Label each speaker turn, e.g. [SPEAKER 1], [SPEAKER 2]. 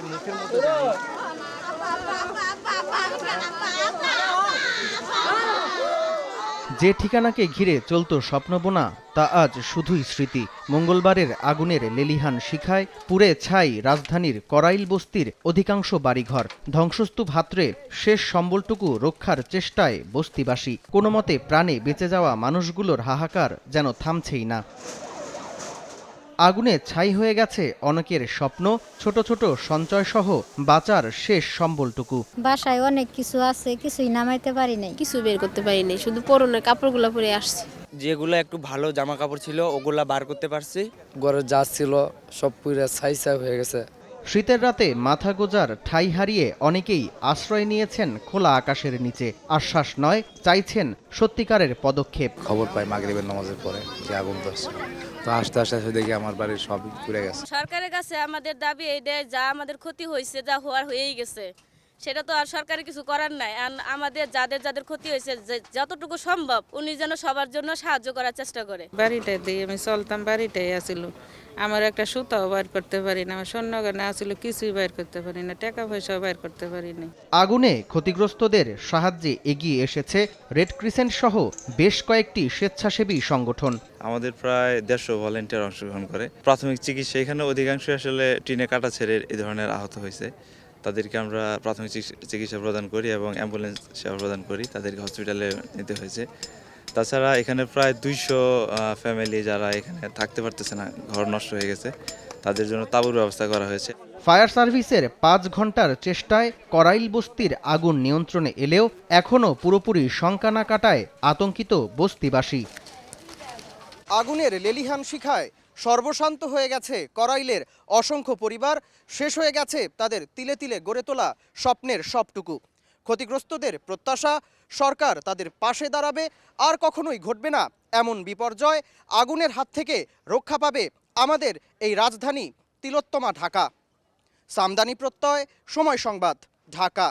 [SPEAKER 1] ভাই মুখের মতো
[SPEAKER 2] যে ঠিকানাকে ঘিরে চলত স্বপ্নবোনা তা আজ শুধুই স্মৃতি। মঙ্গলবারের আগুনের লেলিহান শিখায়, পুড়ে ছাই রাজধানীর করাইল বস্তির অধিকাংশ বাড়িঘর। ধ্বংসস্তূপ হাতড়ে শেষ সম্বলটুকু রক্ষার চেষ্টায় বস্তিবাসী। কোনো মতে প্রাণে বেঁচে যাওয়া মানুষগুলোর হাহাকার যেন থামছেই না। আগুনে ছাই হয়ে গেছে অনেকের স্বপ্ন ছোট ছোট সঞ্চয় সহ বাঁচার শেষ সম্বলটুকু।
[SPEAKER 3] বাসায় অনেক কিছু আছে কিছুই নামাইতে পারি নাই।
[SPEAKER 4] কিছু বের করতে পারিনি শুধু পরনের কাপড়গুলো পরে আসছি।
[SPEAKER 1] যেগুলো একটু ভালো জামা কাপড় ছিল ওগুলা বার করতে পারছি।
[SPEAKER 5] ঘরে যা ছিল সব পুরা ছাই ছাই হয়ে গেছে।
[SPEAKER 2] শীতের রাতে মাথা গোজার ঠাই হারিয়ে অনেকেই আশ্রয় নিয়েছেন খোলা আকাশের নিচে। আশ্বাস নয় চাইছেন সত্যিকারের পদক্ষেপ।
[SPEAKER 6] খবর পাই মাগরিবের নামাজের পরে যে আগুন ধরছে। তো আস্তে আস্তে দেখি আমার বাড়ির সব পুড়ে গেছে।
[SPEAKER 4] সরকারের কাছে আমাদের দাবি এইটাই, যা আমাদের ক্ষতি হয়েছে, যা হওয়ার হয়েই গেছে। সেটা তো আর সরকারের কিছু করার নাই। আর আমাদের যাদের যাদের ক্ষতি হয়েছে যে- যতটুকু সম্ভব উনি যেন সবার জন্য সাহায্য করার চেষ্টা করে।
[SPEAKER 7] বাড়িটাই দিয়ে আমি চলতাম বাড়িটাই আসিল। আমার একটা সুতাও বাইর করতে পারি না আমার স্বর্ণ গয়না আসিল কিছুই বাইর করতে পারি না টাকা পয়সাও বাইর করতে পারি না
[SPEAKER 2] আগুনে ক্ষতিগ্রস্তদের সাহায্যে এগিয়ে এসেছে রেড ক্রিসেন্ট সহ বেশ কয়েকটি স্বেচ্ছাসেবী সংগঠন।
[SPEAKER 8] আমাদের প্রায় দেড়শো ভলেন্টিয়ার অংশগ্রহণ করে। প্রাথমিক চিকিৎসা এখানে অধিকাংশ আসলে টিনে কাটা ছেড়ে এই ধরনের আহত হয়েছে। তাদেরকে আমরা প্রাথমিক চিকিৎসা- চিকিৎসা প্রদান করি এবং অ্যাম্বুলেন্স সেবা প্রদান করি তাদেরকে হসপিটালে নিতে হয়েছে। তাছাড়া এখানে প্রায় দুইশো ফ্যামিলি যারা এখানে থাকতে পারতেছে না ঘর নষ্ট হয়ে গেছে তাদের জন্য তাঁবুর ব্যবস্থা করা হয়েছে।
[SPEAKER 2] ফায়ার সার্ভিসের পাঁচ ঘণ্টার চেষ্টায় করাইল বস্তির আগুন নিয়ন্ত্রণে এলেও এখনও পুরোপুরি শঙ্কা না কাটায় আতঙ্কিত বস্তিবাসী। আগুনের লেলিহান শিখায় সর্বশান্ত হয়ে গেছে করাইলের অসংখ্য পরিবার, শেষ হয়ে গেছে তাদের তিলে তিলে গড়ে তোলা স্বপ্নের সবটুকু। ক্ষতিগ্রস্তদের প্রত্যাশা, সরকার তাদের পাশে দাঁড়াবে, আর কখনোই ঘটবে না এমন বিপর্যয়, আগুনের হাত থেকে রক্ষা পাবে আমাদের এই রাজধানী তিলোত্তমা ঢাকা। সামদানি প্রত্যয়, সময় সংবাদ, ঢাকা।